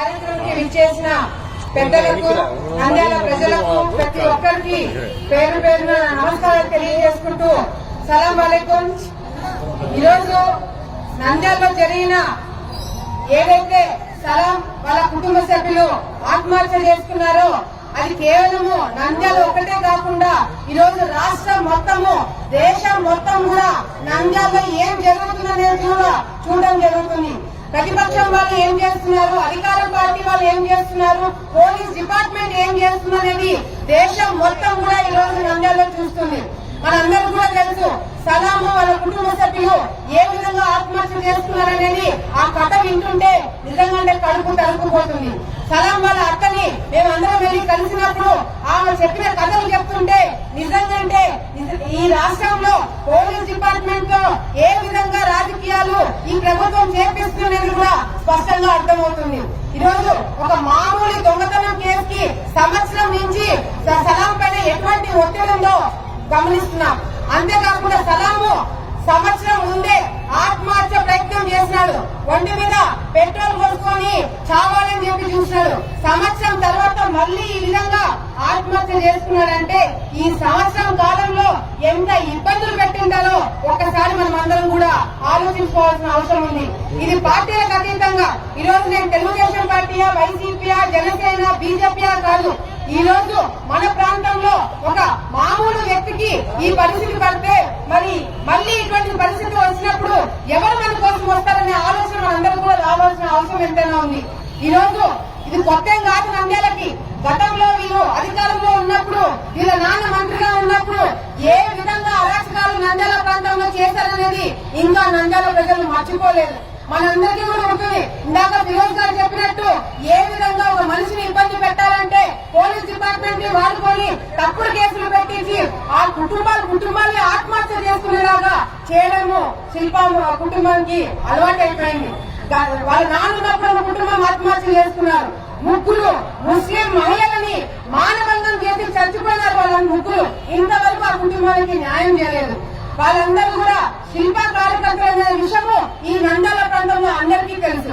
కార్యక్రమానికి విచ్చేసిన పెద్దలకు నంద్యాల ప్రజలకు ప్రతి ఒక్కరికి పేరు పేరున నమస్కారాలు తెలియజేసుకుంటూ సలాం అలైకుం. ఈరోజు నంద్యాలలో జరిగిన ఏదైతే సలాం వాళ్ళ కుటుంబ సభ్యులు ఆత్మహత్య చేసుకున్నారో అది కేవలము నంద్యాల ఒకటే కాకుండా ఈ రోజు రాష్ట్రం మొత్తము దేశం మొత్తం కూడా నంద్యాలలో ఏం జరుగుతుందనేది కూడా చూడడం జరుగుతుంది. ప్రతిపక్షం వాళ్ళు ఏం చేస్తున్నారు? అధికార పార్టీ వాళ్ళు ఏం చేస్తున్నారు? పోలీస్ డిపార్ట్మెంట్ ఏం చేస్తుందనేది దేశం మొత్తం కూడా ఈ రోజు నంద్యాలలో చూస్తుంది. మనందరూ కూడా తెలుసు సలాము వాళ్ళ కుటుంబ సభ్యులు ఏ విధంగా ఆత్మహత్య చేస్తున్నారనేది ఆ కథ వింటుంటే నిజంగానే కడుపు తరుక్కుపోతుంది సలాం వాళ్ళ అక్కని మేమందరం వెళ్ళి కలిసినప్పుడు ఆమె చెప్పిన కథలు చెప్తుంటే నిజంగా ఈ రాష్ట్రంలో పోలీస్ డిపార్ట్మెంట్తో ఏ విధంగా రాజకీయాలు ఈ ప్రభుత్వం చేపిస్తున్నది కూడా స్పష్టంగా అర్థమవుతుంది. ఈ రోజు ఒక మామూలు దొంగతనం కేసుకి సంవత్సరం నుంచి సలాం పైన ఎటువంటి ఒత్తిడి ఉందో గమనిస్తున్నాం. అంతేకాకుండా సలాము సంవత్సరం ముందే ఆత్మహత్య ప్రయత్నం చేసినాడు. ఒంటి మీద పెట్రోల్ కొనుక్కొని చావాలని చెప్పి చూసినాడు. సంవత్సరం తర్వాత మళ్ళీ ఈ విధంగా ఆత్మహత్య చేసుకున్నాడంటే ఈ సంవత్సరం కాలంలో ఎంత ఇబ్బందులు పెట్టిందాలో ఒక్కసారి మనం అందరం కూడా ఆలోచించుకోవాల్సిన అవసరం ఉంది. ఇది పార్టీలకు అతీతంగా. ఈ రోజు నేను తెలుగుదేశం పార్టీయా వైసీపీయా జనసేన బీజేపీయా కాదు. ఈ రోజు మన ప్రాంతంలో ఒక మామూలు వ్యక్తికి ఈ పరిస్థితి పడితే మరి మళ్ళీ ఇటువంటి పరిస్థితులు వచ్చినప్పుడు ఎవరు మన కోసం వస్తారనే ఆలోచన మనందరూ కూడా రావాల్సిన అవసరం ఎంతైనా ఉంది. ఈ రోజు ఇది కొత్త కాదు నంద్యాలకి. గతంలో వీళ్ళు అధికారంలో ఉన్నప్పుడు వీళ్ళ నాన్న మంత్రిగా ఉన్నప్పుడు ఏ విధంగా అరాచకాలు నంద్యాల ప్రాంతంలో చేశారనేది ఇంకా నంద్యాల ప్రజలు మర్చిపోలేదు. మనందరికీ కూడా ఉంటుంది. ఇందాక ఫిరోజ్ గారు చెప్పినట్టు ఏ విధంగా ఒక మనిషిని ఇబ్బంది పెట్టాలంటే పోలీస్ డిపార్ట్మెంట్ వాడుకొని తప్పుడు కేసులు పెట్టించి ఆ కుటుంబాలు కుటుంబాన్ని ఆత్మహత్య చేసుకునేలాగా చేయడము శిల్పం కుటుంబానికి అలవాటు అయిపోయింది వాళ్ళ నాన్న ఉన్నప్పుడు కుటుంబం ఆత్మహత్య చేసుకున్నారు ముగ్గురు ముస్లిం మహిళలని మానవంగం చేసి చచ్చిపోయినారు వాళ్ళ ముగ్గురు. ఇంతవరకు ఆ కుటుంబానికి న్యాయం చేయలేదు. వాళ్ళందరూ కూడా కార్యకర్తలు విషయము ఈ నందాల ప్రాంతంలో అందరికీ తెలుసు.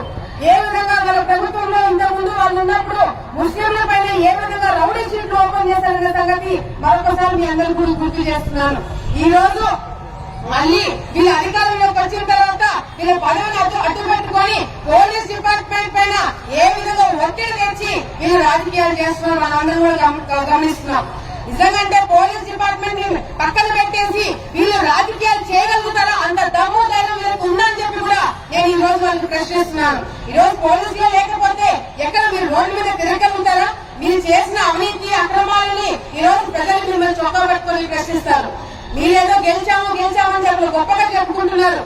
ఏ విధంగా వాళ్ళ ప్రభుత్వంలో ఇంతకు ముందు వాళ్ళు ఉన్నప్పుడు ముస్లింల పైన ఏ విధంగా రౌడీ షీట్లు ఓపెన్ చేశారనే సంగతి మరొకసారి మీ అందరికీ కూడా గుర్తు చేస్తున్నాను ఈ రోజు మళ్ళీ వీళ్ళు అధికారంలోకి వచ్చిన తర్వాత వీళ్ళ పదవిని అడ్డు అడ్డు పెట్టుకొని పోలీస్ డిపార్ట్మెంట్ పైన ఏ విధంగా ఒత్తిడి తెచ్చి వీళ్ళు రాజకీయాలు చేస్తున్నారు మనం అందరం కూడా గమనిస్తున్నాం. నిజంగా పోలీస్ డిపార్ట్మెంట్ని పక్కన పెట్టేసి వీళ్ళు రాజకీయాలు చేయగలుగుతారా? అంత దమ్ము ధైర్యం వీళ్ళకి ఉందని చెప్పి కూడా నేను ఈ రోజు వాళ్ళకి ప్రశ్నిస్తున్నాను. ఈ రోజు పోలీసులు లేకపోతే ఎక్కడ మీరు రోడ్డు మీద తిరగలుగుతారా మీరు చేసిన అవినీతి అక్రమాలని ఈ రోజు ప్రజలు మిమ్మల్ని చొక్కా పెట్టుకొని ప్రశ్నిస్తారు. మీరేదో గెలిచాము గెలిచామని చెప్పి గొప్పగా చెప్పుకుంటున్నారు.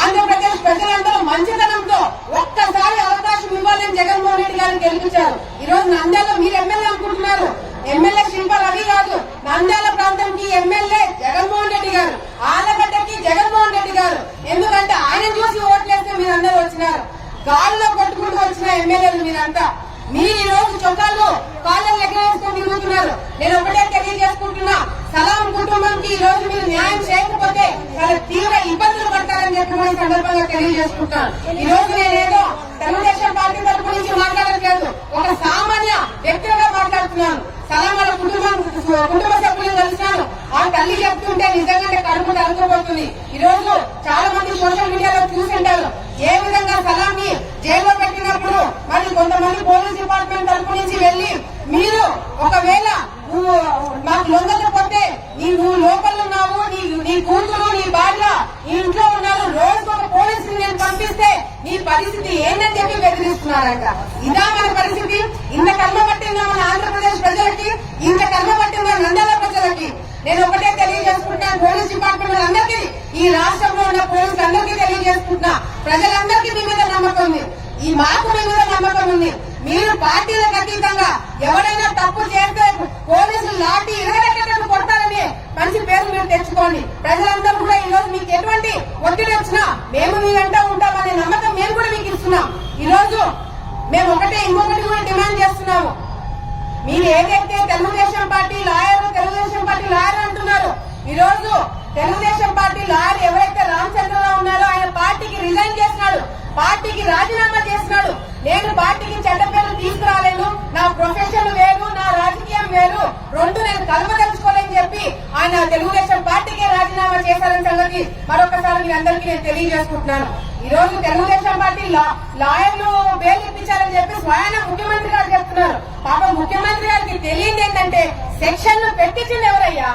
ఆంధ్రప్రదేశ్ ప్రజలందరూ మంచితనంతో ఒక్కసారి అవకాశం ఇవ్వాలని జగన్మోహన్ రెడ్డి గారిని గెలిపించారు. ఈ రోజు నంద్యాల మీరు ఎమ్మెల్యే అనుకుంటున్నారు. ఎమ్మెల్యే శిల్ప రవి కాదు. నంద్యాల ప్రాంతంకి ఎమ్మెల్యే జగన్మోహన్ రెడ్డి గారు. ఆలగడ్డకి జగన్మోహన్ రెడ్డి గారు. ఎందుకంటే ఆయన చూసి ఓట్లేస్తే మీరందరూ వచ్చినారు. గాల్లో కొట్టుకుంటూ వచ్చిన ఎమ్మెల్యేలు మీరంతా. మీరు ఈ రోజు చొక్కాలు కాళ్ళని ఎగరేసుకొని తిరుగుతున్నారు. నేను ఒకటే తెలియజేసుకుంటున్నా. సలాం కుటుంబంకి ఈ రోజు మీరు న్యాయం చేయకపోతే చాలా తీవ్ర ఇబ్బందులు పడతారని చెప్పి ఈ సందర్భంగా తెలియజేసుకుంటాను ఈ రోజు నేనేదో తెలుగుదేశం పార్టీ తరపు నుంచి మాట్లాడట్లేదు. ఒక సామాన్య వ్యక్తిగా మాట్లాడుతున్నాను. తెలంగాణ కుటుంబం కుటుంబ సభ్యులు కలిసినాను ఆ తల్లి చెప్తుంటే నిజంగానే కడుపు తరుగుపోతుంది ఈ రోజు చాలా మంది సోషల్ మీడియాలో చూసింటారు ఏ విధంగా సలాన్ని జైల్లో పెట్టినప్పుడు మరి కొంతమంది పోలీస్ డిపార్ట్మెంట్ తరపు నుంచి వెళ్ళి మీరు ఒకవేళ నువ్వు మాకు లొంగకపోతే నీ నువ్వు లోపల ఉన్నావు నీ నీ కూతురు నీ భార్య నీ ఇంట్లో ఉన్నారు. రోజు ఒక పోలీసుని నేను పంపిస్తే నీ పరిస్థితి ఏంటని చెప్పి బెదిరిస్తున్నారంట. ఇదా మన పరిస్థితి. ఇంత కర్మ పట్టిందా మన ఆంధ్రప్రదేశ్ ప్రజలకి? ఇంత కర్మ పట్టిందా నంద్యాల ప్రజలకి? నేను ఒకటే తెలియజేసుకుంటున్నాను పోలీస్ డిపార్ట్మెంట్ అందరికీ ఈ రాష్ట్రంలో ఉన్న పోలీసులు అందరికీ తెలియజేసుకుంటున్నా. ప్రజలందరికీ మీ మీద నమ్మకం ఉంది. ఈ మాకు మీ మీద నమ్మకం ఉంది. మీరు పార్టీలకు అతీతంగా ఎవరైనా తప్పు చేస్తే పోలీసులు లాఠీ ఇరగడేటట్టు కొడతారని మంచి పేరు మీరు తెచ్చుకోండి. ప్రజలందరూ కూడా ఈ రోజు మీకు ఎటువంటి ఒత్తిడి వచ్చినా మేము మీ వెంట ఉంటామనే నమ్మకం మేము కూడా మీకు ఇస్తున్నాం. ఈ రోజు మేము ఒకటే ఇంకొకటి కూడా డిమాండ్ చేస్తున్నాము. మీరు ఏదైతే Telugu Desam party lawyer Telugu Desam party lawyer అంటున్నారు. ఈ రోజు తెలుగుదేశం పార్టీ లాయర్ ఎవరైతే రామచంద్రరావు ఉన్నారో ఆయన పార్టీకి రిజైన్ చేసినాడు పార్టీకి రాజీనామా చేసినాడు నేను పార్టీకి చెడ్డ పేరు తీసుకురాలేను. నా ప్రొఫెషన్ వేరు నా రాజకీయం వేరు. రెండు నేను కలవదలుచుకోలేని చెప్పి ఆయన తెలుగుదేశం పార్టీకే రాజీనామా చేశారని సంగతి మరొకసారి మీ అందరికీ నేను తెలియజేసుకుంటున్నాను. ఈ రోజు తెలుగుదేశం పార్టీ లాయర్లు బెయిల్ ఇప్పించాలని చెప్పి స్వయాన ముఖ్యమంత్రి గారు చెప్తున్నారు. పాప ముఖ్యమంత్రి గారికి తెలియదు ఏంటంటే సెక్షన్ పెట్టించింది ఎవరయ్యా?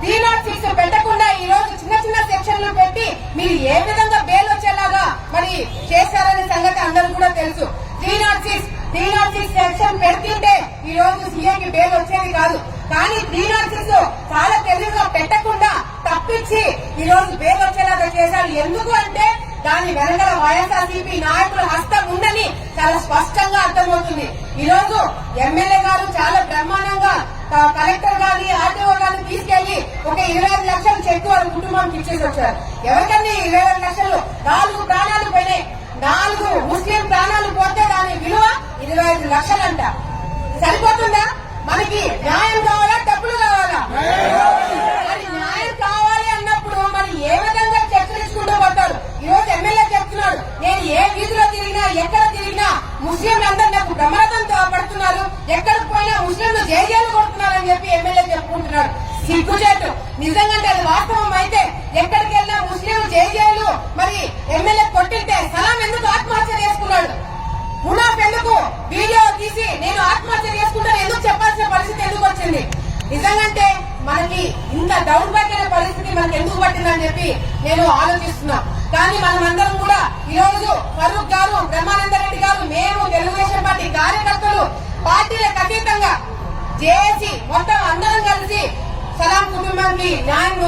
త్రీ నాట్ సిక్స్ పెట్టకుండా ఈ రోజు చిన్న చిన్న సెక్షన్లు పెట్టి మీరు ఏ విధంగా బెయిల్ వచ్చేలాగా మరి చేశారనే సంగతి అందరూ కూడా తెలుసు. Three naught six three naught six section పెడుతుంటే ఈ రోజు సీఎంకి బెయిల్ వచ్చేది కాదు. కానీ త్రీ నాట్ సిక్స్ చాలా తెలివిగా పెట్టకుండా తప్పించి ఈ రోజు బెయిల్ వచ్చేలాగా చేశారు. ఎందుకు అంటే దాని వెనకల వైఎస్ఆర్సీపీ నాయకుల హస్తం ఉందని చాలా స్పష్టంగా అర్థమవుతుంది. ఈ రోజు ఎమ్మెల్యే గారు చాలా బ్రహ్మాండంగా కలెక్టర్ గాని ఆర్టీఓ గాని తీసుకెళ్ళి ఒక ఇరవై ఐదు లక్షలు చెక్ వారి కుటుంబానికి ఇచ్చేసి వచ్చారు. ఎవరికన్నా ఇరవై ఐదు లక్షలు నాలుగు ప్రాణాలు పోయినాయి. నాలుగు ముస్లిం ప్రాణాలు పోతే దాని విలువ ఇరవై ఐదు లక్షలంట. సరిపోతుందా? మనకి న్యాయం కావాలా? డబ్బులు కావాలా? మరి న్యాయం కావాలి అన్నప్పుడు మరి ఏ విధంగా చర్చలించుకుంటూ పోతారు? ఈరోజు ఎమ్మెల్యే చెప్తున్నాడు. నేను ఏ వీధిలో తిరిగినా ఎక్కడ తిరిగినా ముస్లింలందరూ నాకు బ్రహ్మరథంతో పడుతున్నారు ఎక్కడికి పోయినా ముస్లింలు జైజేలు కొడుతున్నారని చెప్పి ఎమ్మెల్యే చెప్పుకుంటున్నాడు. సిగ్గుచేటు నిజంగా అది వాస్తవం అయితే ఎక్కడికి వెళ్ళినా ముస్లింలు జైజేలు మరి ఎమ్మెల్యే కొట్టింటే సలాం ఎందుకు ఆత్మహత్య చేసుకున్నాడు? మునాఫ్ ఎందుకు వీడియో తీసి నేను ఆత్మహత్య చేసుకుంటాను? ఎందుకు చెప్పాల్సిన పరిస్థితి ఎందుకు వచ్చింది? నిజంగా మనకి ఇంత దౌర్భాగ్యమైన పరిస్థితి మనకి ఎందుకు పట్టిందని చెప్పి నేను ఆలోచిస్తున్నా. కానీ మనమందరం కూడా ఈ రోజు ఫరూక్ గారు బ్రహ్మానంద రెడ్డి గారు మేము తెలుగుదేశం పార్టీ కార్యకర్తలు పార్టీలకు అతీతంగా చేసి మొత్తం అందరం కలిసి సలాం కుటుంబానికి న్యాయం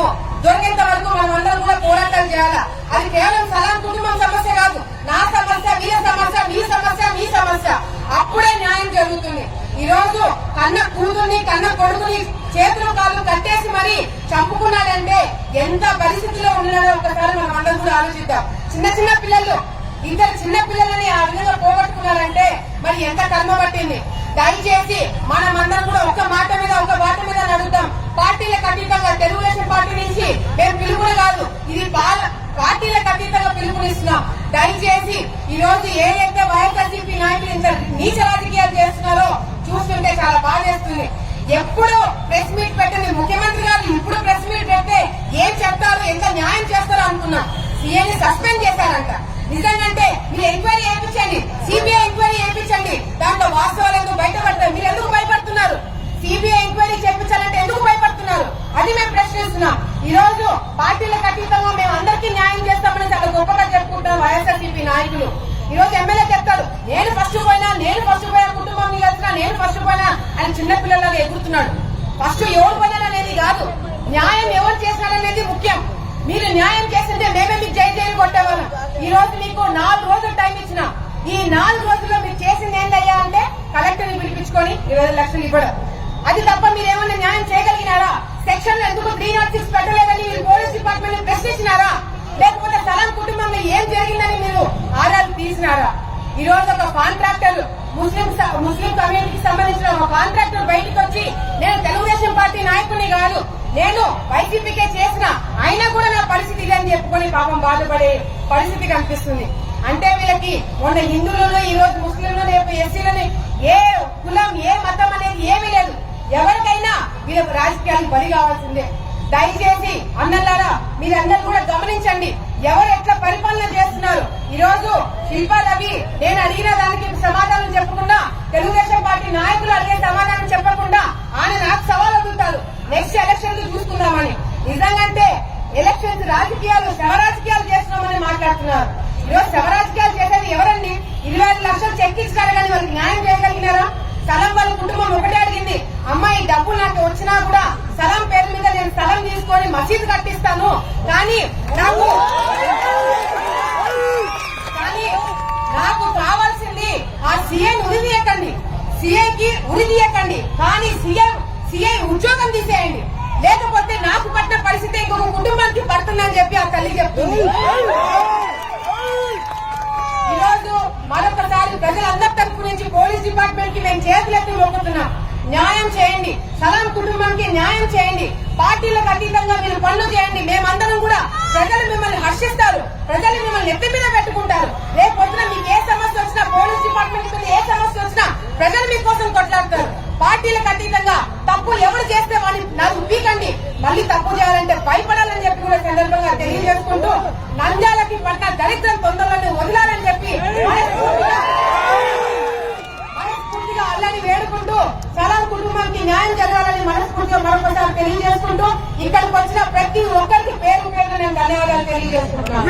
దొరికేంత వరకు మనం అందరం కూడా పోరాటాలు చేయాలా? అది కేవలం సలాం కుటుంబం సమస్య కాదు. నా సమస్య వీళ్ళ సమస్య మీ సమస్య మీ సమస్య. అప్పుడే న్యాయం జరుగుతుంది. ఈ రోజు కన్న కూతుర్ని కన్న కొడుకుని చేతులు కాళ్ళు కట్టేసి మరి చంపుకున్నాడంటే ఎంత పరిస్థితిలో ఉన్నాడో ఒకసారి మనం అందరం కూడా ఆలోచిద్దాం. చిన్న చిన్న పిల్లలు ఇద్దరు చిన్న పిల్లలని ఆ విధంగా పోగొట్టుకున్నారంటే మరి ఎంత కర్మ పట్టింది? దయచేసి అందరం కూడా ఒక మాట మీద ఒక మాట మీద నడుద్దాం పార్టీలకు అతీతంగా తెలుగుదేశం పార్టీ నుంచి మేము పిలుపులు కాదు ఇది పార్టీలకు అతీతంగా పిలుపునిస్తున్నాం దయచేసి ఈ రోజు ఏదైతే వైఎస్ఆర్సీపీ నాయకులు ఇంత నీచ రాజకీయాలు చేస్తున్నారో చూస్తుంటే చాలా బాధేస్తుంది ఎప్పుడు ప్రెస్ మీట్ పెట్టండి ముఖ్యమంత్రి గారు ఇప్పుడు ప్రెస్ మీట్ పెడితే ఏం చెప్తారు ఎంత న్యాయం చేస్తారో అనుకున్నా. సీఎని సస్పెండ్ చేశారంట. నిజంగంటే మీరు ఎంక్వైరీ చేయించండి. సిబిఐ ఎంక్వైరీ చేయించండి. దాంట్లో వాస్తవాలు ఎందుకు బయటపడతాయి? మీరు ఎందుకు భయపడుతున్నారు? సిబిఐ ఎంక్వైరీ చేయించాలంటే ఎందుకు భయపడుతున్నారు? అది మేము ప్రశ్నిస్తున్నాం. ఈ రోజు పార్టీలకు అతీతంగా మేము అందరికీ న్యాయం చేస్తామని చాలా గొప్పగా చెప్పుకుంటాం వైఎస్ఆర్సీపీ నాయకులు. ఈరోజు ఎమ్మెల్యే చెప్తాడు నేను ఫస్ట్ పోయినా నేను ఫస్ట్ పోయినా కుటుంబం కలిసినా నేను ఫస్ట్ పోయినా అని చిన్నపిల్లలాగా ఎగురుతున్నాడు. ఫస్ట్ ఎవరు పోయినా అనేది కాదు న్యాయం ఎవరు చేసినారనేది ముఖ్యం. మీరు న్యాయం చేస్తుంటే మేమే మీకు జై జైలు కొట్టేవాళ్ళం. ఈ రోజు మీకు నాలుగు రోజులు టైం ఇచ్చిన ఈ నాలుగు రోజుల్లో మీరు చేసింది ఏంటయ్యా అంటే కలెక్టర్ని పిలిపించుకొని ఇరవై లక్షలు ఇవ్వడం. అది తప్ప మీరు ఏమన్నా న్యాయం చేయగలిగినారా? సెక్షన్ ఎందుకు త్రీ నాట్ సిక్స్ పెట్టలేదని మీరు పోలీస్ డిపార్ట్మెంట్ ప్రశ్నించినారా? లేకపోతే సలాం కుటుంబంలో ఏం జరిగిందని మీరు ఆరాలు తీసినారా? ఈ రోజు ఒక కాంట్రాక్టర్ ముస్లిం స- ముస్లిం కమ్యూనిటీకి సంబంధించిన ఒక కాంట్రాక్టర్ బయటకు వచ్చి నేను తెలుగుదేశం పార్టీ నాయకుని కాదు నేను వైసీపీకే చేసిన అయినా కూడా నా పరిస్థితి ఇదే అని చెప్పుకొని పాపం బాధపడే పరిస్థితి కనిపిస్తుంది. అంటే వీళ్ళకి మొన్న హిందువులను ఈ రోజు ముస్లింలు రేపు ఎస్సీలని ఏ కులం ఏ మతం అనేది ఏమీ లేదు. ఎవరికైనా వీళ్ళకు రాజకీయాలు బలి కావాల్సిందే. దయచేసి అన్నలారా మీరందరూ కూడా గమనించండి. ఎవరు ఎట్లా పరిపాలన చేస్తున్నారు? ఈ రోజు శిల్పాలవి నేను అడిగిన దానికి సమాధానం చెప్పకుండా తెలుగుదేశం పార్టీ నాయకులు అడిగే సమాధానం చెప్పకుండా ఆయన నాకు సవాల్ అడుగుతారు. నెక్స్ట్ ఎలక్షన్ చూసుకుందామని. నిజంగంటే ఎలక్షన్స్ రాజకీయాలు శవరాజకీయాలు చేస్తున్నామని మాట్లాడుతున్నారు. ఈరోజు శవరాజకీయాలు చేసేది ఎవరండి? ఇరవై ఐదు లక్షలు చెక్ ఇచ్చారు కానీ వాళ్ళకి న్యాయం చేయగలిగినారా? స్థలం వాళ్ళ కుటుంబం ఒకటే అడిగింది అమ్మాయి డబ్బు నాకు వచ్చినా కూడా స్థలం పేరు మీద నేను స్థలం తీసుకొని మసీదు కట్టిస్తాను. కానీ నాకు కానీ నాకు కావాల్సింది ఆ సీఎం ఉరి తీయకండి. సీఐకి ఉరి తీయకండి. కానీ సీఎం సీఏ ఉద్యోగం తీసేయండి. లేకపోతే నాకు పట్టిన పరిస్థితి ఇంకొక కుటుంబానికి పడుతుందని చెప్పి ఆ తల్లి చెప్తుంది. ఈరోజు మరొకసారి ప్రజలందరి తరపు నుంచి పోలీస్ డిపార్ట్మెంట్కి మేము చేతులు న్యాయం చేయండి. సలాం కుటుంబానికి న్యాయం చేయండి. పార్టీలకు అతీతంగా మీరు పనులు చేయండి. మేమందరం కూడా ప్రజలు మిమ్మల్ని హర్షిస్తారు. ప్రజలు మిమ్మల్ని ఎత్తి మీద పెట్టుకుంటారు. రేపు పొద్దున మీకు ఏ సమస్య వచ్చినా పోలీస్ డిపార్ట్మెంట్ ఏ సమస్య వచ్చినా ప్రజలు మీకోసం కొట్లాడతారు. పార్టీలకు అతీతంగా తప్పులు ఎవరు చేస్తే వాడిని నాకు పీకండి. మళ్ళీ తప్పు చేయాలంటే భయపడాలని చెప్పి కూడా సందర్భంగా తెలియజేసుకుంటూ నంద్యాలకి పట్ల దరిద్రం తొందరలోనే వదిలే న్యాయం జరగాలని మనస్ఫూర్తిగా మరొకసారి తెలియజేసుకుంటూ ఇక్కడికి వచ్చిన ప్రతి ఒక్కరికి పేరు పేరు నేను ధన్యవాదాలు తెలియజేసుకుంటున్నాను.